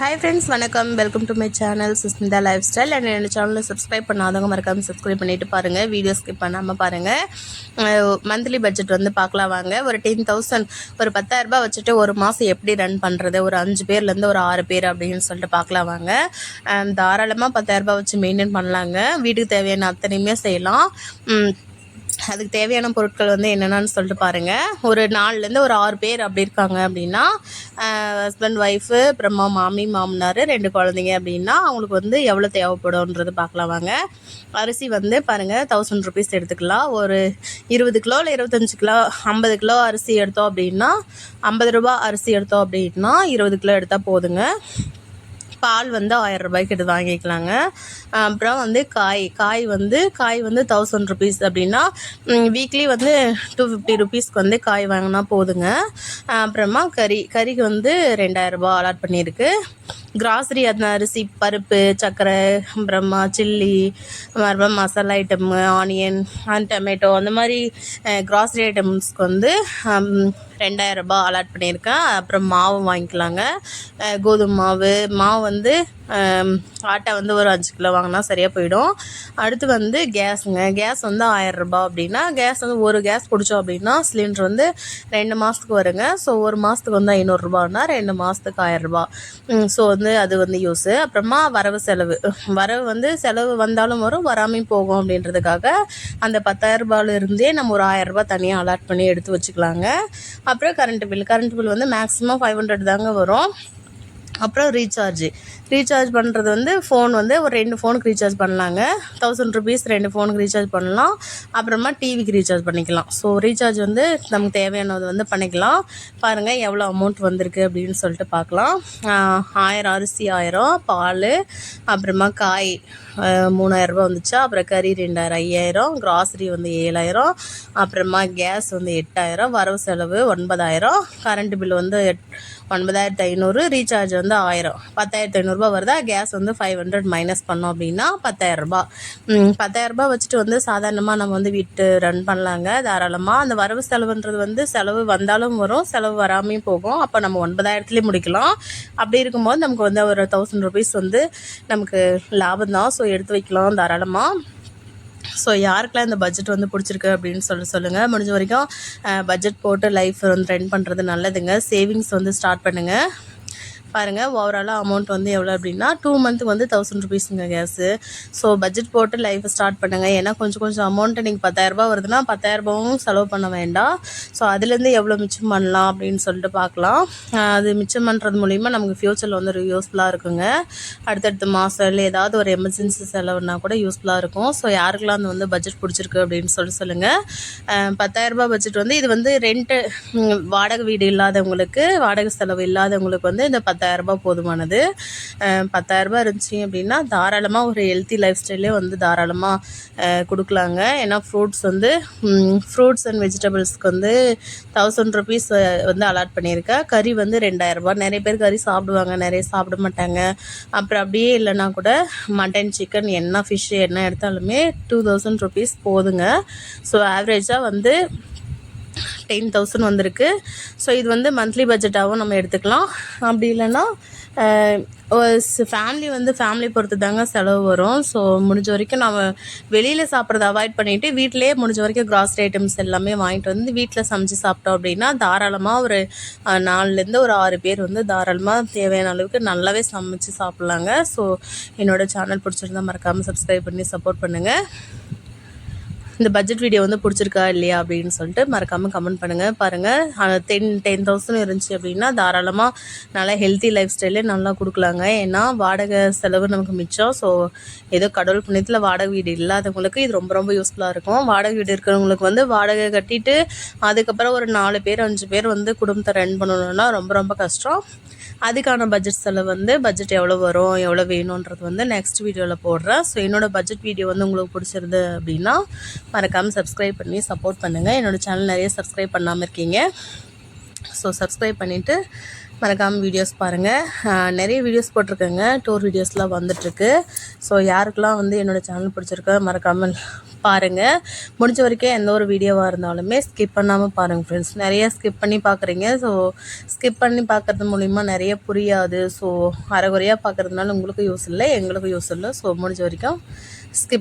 Hi friends வணக்கம். Welcome to my channel Sushmita lifestyle and என்னோடய சேனலை சப்ஸ்கிரைப் பண்ணாதவங்க மறக்காம சப்ஸ்கிரைப் பண்ணிவிட்டு பாருங்கள் வீடியோ ஸ்கிப் பண்ணாமல் பாருங்கள் மந்த்லி பட்ஜெட் வந்து பார்க்கலாம் வாங்க. ஒரு டென் தௌசண்ட் ஒரு பத்தாயிரரூபா வச்சுட்டு ஒரு மாதம் எப்படி ரன் பண்ணுறது ஒரு அஞ்சு பேர்லேருந்து ஒரு ஆறு பேர் அப்படின்னு சொல்லிட்டு பார்க்கலாம் வாங்க. தாராளமாக பத்தாயிரரூபா வச்சு மெயின்டைன் பண்ணலாங்க. வீட்டுக்கு தேவையான அத்தனையுமே செய்யலாம். அதுக்கு தேவையான பொருட்கள் வந்து என்னென்னு சொல்லிட்டு பாருங்கள் ஒரு நாலுலேருந்து ஒரு ஆறு பேர் அப்படி இருக்காங்க அப்படின்னா ஹஸ்பண்ட் ஒய்ஃபு அப்புறமா மாமி மாமனார் ரெண்டு குழந்தைங்க அப்படின்னா அவங்களுக்கு வந்து எவ்வளோ தேவைப்படும்ன்றது பார்க்கலாம் வாங்க. அரிசி வந்து பாருங்கள் தௌசண்ட் ருபீஸ் எடுத்துக்கலாம். ஒரு இருபது கிலோ இல்லை இருபத்தஞ்சு கிலோ ஐம்பது கிலோ அரிசி எடுத்தோம் அப்படின்னா ஐம்பது ரூபா அரிசி எடுத்தோம் அப்படின்னா இருபது கிலோ எடுத்தால் போதுங்க. பால் வந்து ஆயிரம் ரூபாய்க்கு எடுத்து வாங்கிக்கலாங்க. அப்புறம் வந்து காய் காய் வந்து காய் வந்து தௌசண்ட் ருபீஸ் அப்படின்னா வீக்லி வந்து டூ ஃபிஃப்டி ருபீஸ்க்கு வந்து காய் வாங்கினா போதுங்க. அப்புறமா கறி கறிக்கு வந்து ரெண்டாயிரம் ரூபாய் அலாட் பண்ணியிருக்கு. கிராசரி அந்த அரிசி பருப்பு சர்க்கரை அப்புறமா சில்லி அப்புறமா masala item onion and tomato அந்த மாதிரி கிராசரி ஐட்டம்ஸ்க்கு வந்து ரெண்டாயிரம் ரூபாய் அலாட் பண்ணியிருக்கேன் அப்புறம் மாவு வாங்கிக்கலாங்க. கோதுமை மாவு. மாவு வந்து ஆட்டை வந்து ஒரு அஞ்சு கிலோ வாங்கினா சரியாக போயிடும். அடுத்து வந்து கேஸுங்க. கேஸ் வந்து ஆயிரம் ரூபாய் அப்படின்னா கேஸ் வந்து ஒரு கேஸ் பிடிச்சோம் அப்படின்னா சிலிண்டர் வந்து ரெண்டு மாதத்துக்கு வருங்க. ஸோ ஒரு மாதத்துக்கு வந்து ஐநூறுரூபான்னா ரெண்டு மாதத்துக்கு ஆயிரரூபா. ஸோ வந்து அது வந்து யூஸு அப்புறமா வரவு செலவு. வரவு வந்து செலவு வந்தாலும் வரும் வராமையும் போகும் அப்படின்றதுக்காக அந்த பத்தாயிரம் ரூபாயில இருந்தே நம்ம ஒரு ஆயிரரூபா தனியாக அலாட் பண்ணி எடுத்து வச்சுக்கலாங்க. அப்புறம் கரண்ட் பில் கரண்ட் பில் வந்து மேக்ஸிமம் ஃபைவ் ஹண்ட்ரட் தாங்க வரும். அப்புறம் ரீசார்ஜ் ரீசார்ஜ் பண்ணுறது வந்து ஃபோன் வந்து ஒரு ரெண்டு ஃபோனுக்கு ரீசார்ஜ் பண்ணலாங்க. தௌசண்ட் ருபீஸ் ரெண்டு ஃபோனுக்கு ரீசார்ஜ் பண்ணலாம். அப்புறமா டிவிக்கு ரீசார்ஜ் பண்ணிக்கலாம். ஸோ ரீசார்ஜ் வந்து நமக்கு தேவையானது வந்து பண்ணிக்கலாம். பாருங்கள் எவ்வளோ அமௌண்ட் வந்திருக்கு அப்படின்னு சொல்லிட்டு பார்க்கலாம். ஆயிரம் அரிசி ஆயிரம் பால் அப்புறமா காய். மூணாயிரரூபா மூணாயிரம் ரூபாய் அப்புறம் கறி ரெண்டாயிரம் ஐயாயிரம் கிராசரி வந்து ஏழாயிரம் அப்புறமா கேஸ் வந்து எட்டாயிரம் வரவு செலவு ஒன்பதாயிரம் கரண்ட் பில் வந்து எட் ஒன்பதாயிரத்து ஐநூறு ரீசார்ஜ் வந்து ஆயிரம். பத்தாயிரத்து ஐநூறுரூபா வருதா? கேஸ் வந்து ஃபைவ் ஹண்ட்ரட் மைனஸ் பண்ணோம் அப்படின்னா பத்தாயிரரூபா. பத்தாயிரரூபா வச்சுட்டு வந்து சாதாரணமாக நம்ம வந்து வீட்டு ரன் பண்ணலாங்க தாராளமாக அந்த வரவு செலவுன்றது வந்து செலவு வந்தாலும் வரும் செலவு வராமையும் போகும். அப்போ நம்ம ஒன்பதாயிரத்துலேயே முடிக்கலாம். அப்படி இருக்கும்போது நமக்கு வந்து ஒரு தௌசண்ட் ருபீஸ் வந்து நமக்கு லாபம் தான் ஸோ எடுத்து வைக்கலாம் தாராளமாக ஸோ யாருக்கெல்லாம் இந்த பட்ஜெட் வந்து பிடிச்சிருக்கு அப்படின்னு சொல்லி சொல்லுங்கள் முடிஞ்ச வரைக்கும் பட்ஜெட் போட்டு லைஃப் வந்து ரன் பண்ணுறது நல்லதுங்க. சேவிங்ஸ் வந்து ஸ்டார்ட் பண்ணுங்கள் பாருங்கள் ஓவராலாக அமௌண்ட் வந்து எவ்வளோ அப்படின்னா டூ மந்த்துக்கு வந்து தௌசண்ட் ருபீஸுங்க கேஸு ஸோ பட்ஜெட் போட்டு லைஃப்பை ஸ்டார்ட் பண்ணுங்கள் ஏன்னா கொஞ்சம் கொஞ்சம் அமௌண்ட்டு நீங்கள் பத்தாயிரரூபா வருதுன்னா பத்தாயிரரூபாவும் செலவு பண்ண வேண்டாம். ஸோ அதுலேருந்து எவ்வளோ மிச்சம் பண்ணலாம் அப்படின்னு சொல்லிட்டு பார்க்கலாம் அது மிச்சம் பண்ணுறது மூலிமா நமக்கு ஃப்யூச்சரில் வந்து ஒரு யூஸ்ஃபுல்லாக இருக்குங்க. அடுத்தடுத்த மாதம் இல்லை ஏதாவது ஒரு எமர்ஜென்சி செலவுனா கூட யூஸ்ஃபுல்லாக இருக்கும். ஸோ யாருக்கெல்லாம் அந்த வந்து பட்ஜெட் பிடிச்சிருக்கு அப்படின்னு சொல்லி சொல்லுங்கள் பத்தாயிரரூபா பட்ஜெட் வந்து இது வந்து ரெண்ட்டு வாடகை வீடு இல்லாதவங்களுக்கு வாடகை செலவு இல்லாதவங்களுக்கு வந்து இந்த பத்தாயிரரூபா போதுமானது. பத்தாயிரரூபா இருந்துச்சு அப்படின்னா தாராளமாக ஒரு ஹெல்த்தி லைஃப் ஸ்டைலே வந்து தாராளமாக கொடுக்கலாங்க. ஏன்னா ஃப்ரூட்ஸ் வந்து ஃப்ரூட்ஸ் அண்ட் வெஜிடபிள்ஸ்க்கு வந்து தௌசண்ட் ருபீஸ் வந்து அலாட் பண்ணியிருக்கேன் கறி வந்து ரெண்டாயிரரூபா. நிறைய பேர் கறி சாப்பிடுவாங்க நிறைய சாப்பிட மாட்டாங்க. அப்புறம் அப்படியே இல்லைனா கூட மட்டன் சிக்கன் என்ன ஃபிஷ் என்ன எடுத்தாலுமே டூ தௌசண்ட் ருபீஸ் போதுங்க. ஸோ ஆவரேஜாக வந்து டென் தௌசண்ட் வந்திருக்கு. ஸோ இது வந்து மந்த்லி பட்ஜெட்டாகவும் நம்ம எடுத்துக்கலாம். அப்படி இல்லைன்னா ஃபேமிலி வந்து ஃபேமிலி பொறுத்து தாங்க செலவு வரும். ஸோ முடிஞ்ச வரைக்கும் நம்ம வெளியில் சாப்பிட்றத அவாய்ட் பண்ணிவிட்டு வீட்டிலே முடிஞ்ச வரைக்கும் கிராசரி ஐட்டம்ஸ் எல்லாமே வாங்கிட்டு வந்து வீட்டில் சமைச்சு சாப்பிட்டோம் அப்படின்னா தாராளமாக ஒரு நாலுலேருந்து ஒரு ஆறு பேர் வந்து தாராளமாக தேவையான அளவுக்கு நல்லாவே சமைச்சு சாப்பிட்லாங்க. ஸோ என்னோடய சேனல் பிடிச்சிருந்தா மறக்காமல் சப்ஸ்கிரைப் பண்ணி சப்போர்ட் பண்ணுங்கள் இந்த பட்ஜெட் வீடியோ வந்து பிடிச்சிருக்கா இல்லையா அப்படின்னு சொல்லிட்டு மறக்காமல் கமெண்ட் பண்ணுங்கள் பாருங்கள் டென் டென் தௌசண்ட் இருந்துச்சு அப்படின்னா தாராளமாக நல்லா ஹெல்த்தி லைஃப் ஸ்டைலே நல்லா கொடுக்கலாங்க. ஏன்னா வாடகை செலவு நமக்கு மிச்சம். ஸோ ஏதோ கடவுள் புண்ணியத்தில் வாடகை வீடு இல்லாதவங்களுக்கு இது ரொம்ப ரொம்ப யூஸ்ஃபுல்லாக இருக்கும். வாடகை வீடு இருக்கிறவங்களுக்கு வந்து வாடகை கட்டிட்டு அதுக்கப்புறம் ஒரு நாலு பேர் அஞ்சு பேர் வந்து குடும்பத்தை ரன் பண்ணணும்னா ரொம்ப ரொம்ப கஷ்டம். அதுக்கான பட்ஜெட் செலவு வந்து பட்ஜெட் எவ்வளோ வரும் எவ்வளோ வேணுன்றது வந்து நெக்ஸ்ட் வீடியோவில் போடுறேன். ஸோ என்னோடய பட்ஜெட் வீடியோ வந்து உங்களுக்கு பிடிச்சிருது அப்படின்னா மறக்காமல் சப்ஸ்கிரைப் பண்ணி சப்போர்ட் பண்ணுங்கள் என்னோடய சேனல் நிறைய சப்ஸ்கிரைப் பண்ணாமல் இருக்கீங்க. ஸோ சப்ஸ்கிரைப் பண்ணிவிட்டு மறக்காமல் வீடியோஸ் பாருங்கள் நிறைய வீடியோஸ் போட்டிருக்கேங்க. டூர் வீடியோஸ்லாம் வந்துட்டுருக்கு. ஸோ யாருக்கெல்லாம் வந்து என்னோடய சேனல் பிடிச்சிருக்கோ மறக்காமல் பாருங்கள் முடிஞ்ச வரைக்கும் எந்த ஒரு வீடியோவாக இருந்தாலுமே ஸ்கிப் பண்ணாமல் பாருங்கள் ஃப்ரெண்ட்ஸ் நிறைய ஸ்கிப் பண்ணி பார்க்குறீங்க ஸோ ஸ்கிப் பண்ணி பார்க்குறது மூலிமா நிறைய புரியாது. ஸோ அரைகுறையாக பார்க்குறதுனால உங்களுக்கும் யூஸ் இல்லை எங்களுக்கும் யூஸ் இல்லை. ஸோ முடிஞ்ச வரைக்கும் ஸ்கிப்